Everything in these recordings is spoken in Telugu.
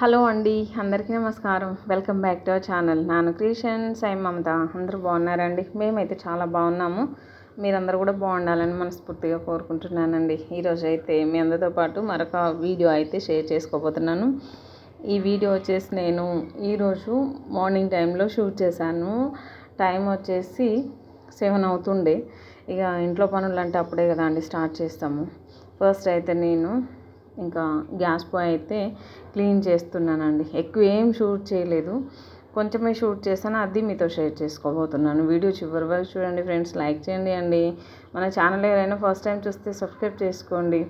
హలో అండి అందరికీ నమస్కారం. Welcome back to our channel. నాను క్రిషన్ సై మమత. అందరూ బాగున్నారండి? మేమైతే చాలా బాగున్నాము. మీరందరూ కూడా బాగుండాలని మనస్ఫూర్తిగా కోరుకుంటున్నానండి. ఈరోజు అయితే మీ అందరితో పాటు మరొక వీడియో అయితే షేర్ చేసుకోబోతున్నాను. ఈ వీడియో వచ్చేసి నేను ఈరోజు మార్నింగ్ టైంలో షూట్ చేశాను. టైం వచ్చేసి సెవెన్ అవుతుండే. ఇక ఇంట్లో పనులు అంటే అప్పుడే కదా అండి స్టార్ట్ చేస్తాము. ఫస్ట్ అయితే నేను ఇంకా గ్యాస్ పాయ్ అయితే క్లీన్ చేస్తున్నానండి. ఎక్కువ ఏం షూట్ చేయలేదు. కొంచెమే షూట్ చేశాను అది మీతో షేర్ చేసుకోబోతున్నాను. వీడియో చివరి వరకు చూడండి ఫ్రెండ్స్ లైక్ చేయండి అండి. మన ఛానల్ ఎవరైనా ఫస్ట్ టైం చూస్తే సబ్స్క్రైబ్ చేసుకోండి.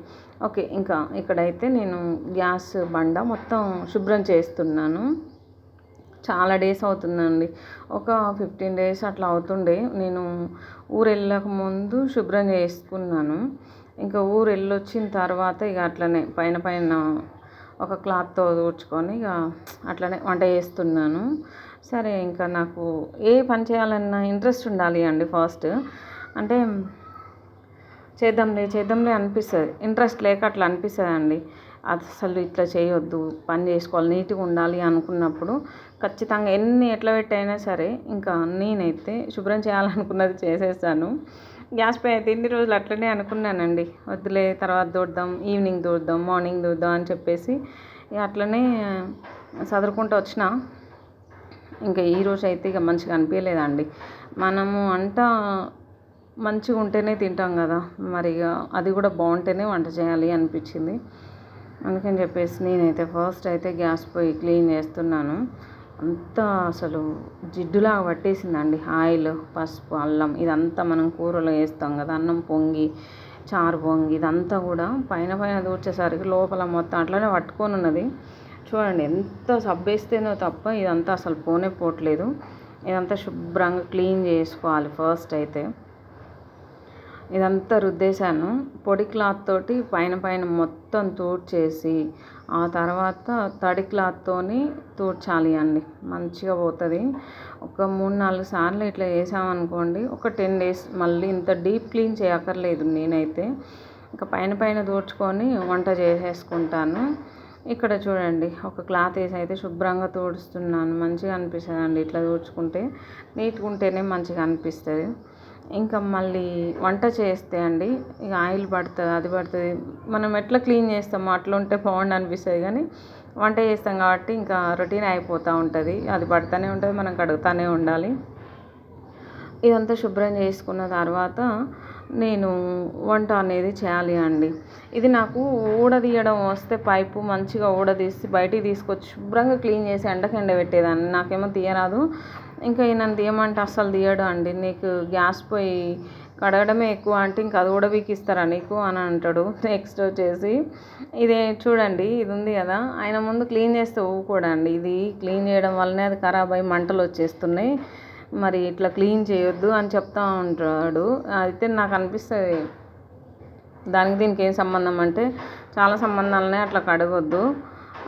ఓకే ఇంకా ఇక్కడైతే నేను గ్యాస్ బండ మొత్తం శుభ్రం చేస్తున్నాను. చాలా డేస్ అవుతుందండి. ఒక ఫిఫ్టీన్ డేస్ అట్లా అవుతుండే. నేను ఊరు వెళ్ళక ముందు శుభ్రం చేసుకున్నాను. ఇంకా ఊరు వెళ్ళొచ్చిన తర్వాత ఇక అట్లనే పైన పైన ఒక క్లాత్తో తుడుచుకొని ఇక అట్లనే వంట చేస్తున్నాను. సరే ఇంకా నాకు ఏ పని చేయాలన్నా ఇంట్రెస్ట్ ఉండాలి అండి ఫస్ట్. అంటే చేద్దాంలే చేద్దాంలే అనిపిస్తుంది. ఇంట్రెస్ట్ లేక అట్లా అనిపిస్తుంది అండి అసలు ఇట్లా చేయొద్దు పని చేసుకోవాలి నీట్గా ఉండాలి అనుకున్నప్పుడు ఖచ్చితంగా ఎన్ని ఎట్లా పెట్టైనా సరే ఇంకా నేనైతే శుభ్రం చేయాలనుకున్నది చేసేస్తాను. గ్యాస్ పై అయితే ఇన్ని రోజులు అట్లనే అనుకున్నానండి. వద్దులే తర్వాత దూడదాం ఈవినింగ్ దూడదాం మార్నింగ్ దూడదాం అని చెప్పేసి ఇక అట్లనే చదువుకుంటూ వచ్చిన. ఇంకా ఈరోజు అయితే ఇక మంచిగా అనిపించలేదండి మనము అంట మంచిగా ఉంటేనే తింటాం కదా. మరి ఇక అది కూడా బాగుంటేనే వంట చేయాలి అనిపించింది. అందుకని చెప్పేసి నేనైతే ఫస్ట్ అయితే గ్యాస్ పొయ్యి క్లీన్ చేస్తున్నాను. అంతా అసలు జిడ్డులాగా పట్టేసిందండి. ఆయిల్ పసుపు అల్లం ఇదంతా మనం కూరలో వేస్తాం కదా అన్నం పొంగి చారు పొంగి ఇదంతా కూడా పైన పైన దూర్చేసరికి లోపల మొత్తం అట్లనే పట్టుకొని ఉన్నది. చూడండి ఎంత సబ్బేస్తేనో తప్ప ఇదంతా అసలు పోనే పోవట్లేదు. ఇదంతా శుభ్రంగా క్లీన్ చేసుకోవాలి ఫస్ట్ అయితే. ఇదంతా రుద్దేశాను. పొడి క్లాత్ తోటి పైన పైన మొత్తం తూడ్చేసి ఆ తర్వాత తడి క్లాత్తోని తూడ్చాలి అండి. మంచిగా పోతుంది. ఒక మూడు నాలుగు సార్లు ఇట్లా చేసామనుకోండి ఒక టెన్ డేస్ మళ్ళీ ఇంత డీప్ క్లీన్ చేయక్కర్లేదు నేనైతే. ఇంకా పైన పైన తూడ్చుకొని వంట చేసేసుకుంటాను. ఇక్కడ చూడండి ఒక క్లాత్ వేసి అయితే శుభ్రంగా తోడుస్తున్నాను. మంచిగా అనిపిస్తుంది అండి ఇట్లా తోడుచుకుంటే. నీట్గా ఉంటేనే మంచిగా అనిపిస్తుంది. ఇంకా మళ్ళీ వంట చేస్తే అండి ఇక ఆయిల్ పడుతుంది అది పడుతుంది. మనం ఎట్లా క్లీన్ చేస్తామో అట్లా ఉంటే బాగుండు అనిపిస్తుంది కానీ వంట చేస్తాం కాబట్టి ఇంకా రొటీన్ అయిపోతూ ఉంటుంది. అది పడుతూనే ఉంటుంది మనం కడుగుతూనే ఉండాలి. ఇదంతా శుభ్రం చేసుకున్న తర్వాత నేను వంట అనేది చేయాలి అండి. ఇది నాకు ఊడదీయడం వస్తే పైపు మంచిగా ఊడదీసి బయటికి తీసుకొచ్చి శుభ్రంగా క్లీన్ చేసి ఎండకి ఎండబెట్టేదాన్ని నాకేమో తీయరాదు. ఇంకా నన్ను తీయమంటే అస్సలు తీయడు అండి. నీకు గ్యాస్ పోయి కడగడమే ఎక్కువ అంటే ఇంకా అది కూడా వీకిస్తారా నీకు అని అంటాడు. నెక్స్ట్ వచ్చేసి ఇదే చూడండి ఇది ఉంది కదా. ఆయన ముందు క్లీన్ చేస్తే ఊకోడండి. ఇది క్లీన్ చేయడం వల్లనే అది ఖరాబ్ అయ్యి మంటలు వచ్చేస్తున్నాయి. మరి ఇట్లా క్లీన్ చేయొద్దు అని చెప్తా ఉంటాడు. అయితే నాకు అనిపిస్తుంది. దానికి దీనికి ఏం సంబంధం అంటే చాలా సంబంధాలనే అట్లా కడగొద్దు.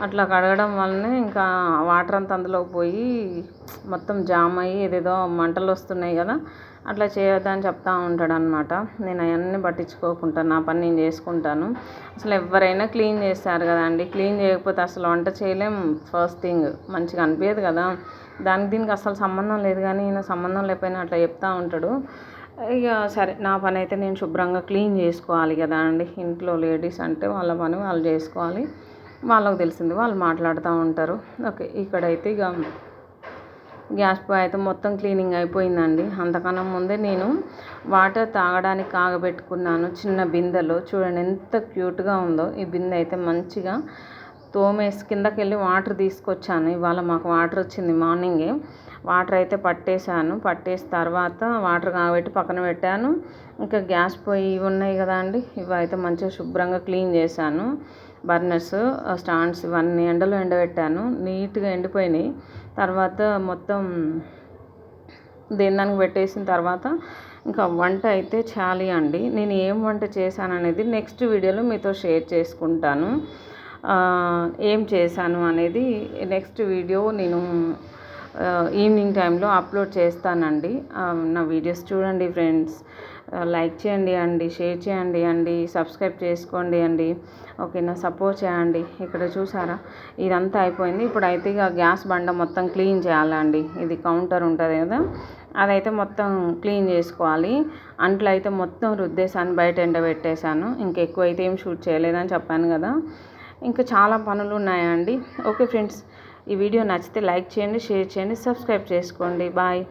అట్లా కడగడం వల్లనే ఇంకా వాటర్ అంతా అందులోకి పోయి మొత్తం జామ్ అయ్యి ఏదేదో మంటలు వస్తున్నాయి కదా. అట్లా చేయొద్దని చెప్తా ఉంటాడు అనమాట నేను అవన్నీ పట్టించుకోకుండా నా పని నేను చేసుకుంటాను. అసలు ఎవరైనా క్లీన్ చేస్తారు కదండి క్లీన్ చేయకపోతే అసలు వంట చేయలేం. ఫస్ట్ థింగ్ మంచిగా అనిపించదు కదా. దానికి దీనికి అసలు సంబంధం లేదు కానీ ఈయన సంబంధం లేకపోయినా అట్లా చెప్తా ఉంటాడు. ఇక సరే నా పని అయితే నేను శుభ్రంగా క్లీన్ చేసుకోవాలి కదా అండి. ఇంట్లో లేడీస్ అంటే వాళ్ళ పని వాళ్ళు చేసుకోవాలి. వాళ్ళకు తెలిసింది వాళ్ళు మాట్లాడుతూ ఉంటారు. ఓకే ఇక్కడైతే ఇక గ్యాస్ పొయ్యి అయితే మొత్తం క్లీనింగ్ అయిపోయిందండి. అంతకన్నా ముందే నేను వాటర్ తాగడానికి కాగబెట్టుకున్నాను చిన్న బిందెలో. చూడండి ఎంత క్యూట్గా ఉందో. ఈ బిందె అయితే మంచిగా తోమేసి కిందకి వెళ్ళి వాటర్ తీసుకొచ్చాను. ఇవాళ మాకు వాటర్ వచ్చింది మార్నింగే. వాటర్ అయితే పట్టేశాను. పట్టేసిన తర్వాత వాటర్ కాగబెట్టి పక్కన పెట్టాను. ఇంకా గ్యాస్ పొయ్యి ఇవి ఉన్నాయి కదా అండి. ఇవి అయితే మంచిగా శుభ్రంగా క్లీన్ చేశాను. బర్నర్స్ స్టాండ్స్ ఇవన్నీ ఎండలో ఎండబెట్టాను. నీట్గా ఎండిపోయినాయి. తర్వాత మొత్తం దేని దానికి పెట్టేసిన తర్వాత ఇంకా వంట అయితే చాలి అండి. నేను ఏం వంట చేశాను అనేది నెక్స్ట్ వీడియోలో మీతో షేర్ చేసుకుంటాను. ఏం చేశాను అనేది నెక్స్ట్ వీడియో నేను ఈవినింగ్ టైంలో అప్లోడ్ చేస్తానండి. నా వీడియోస్ చూడండి ఫ్రెండ్స్ లైక్ చేయండి అండి షేర్ చేయండి అండి సబ్స్క్రైబ్ చేసుకోండి అండి. ఓకేనా సపోర్ట్ చేయండి. ఇక్కడ చూసారా? ఇదంతా అయిపోయింది. ఇప్పుడు అయితే ఇక గ్యాస్ బండ మొత్తం క్లీన్ చేయాలండి. ఇది కౌంటర్ ఉంటుంది కదా? అదైతే మొత్తం క్లీన్ చేసుకోవాలి. అంట్లో అయితే మొత్తం రుద్దేశాను బయట ఎండబెట్టేశాను ఇంకెక్కువ అయితే ఏం షూట్ చేయలేదని చెప్పాను కదా. ఇంకా చాలా పనులు ఉన్నాయండి. ఓకే ఫ్రెండ్స్ ఈ వీడియో నచ్చితే లైక్ చేయండి షేర్ చేయండి సబ్స్క్రైబ్ చేసుకోండి. బాయ్.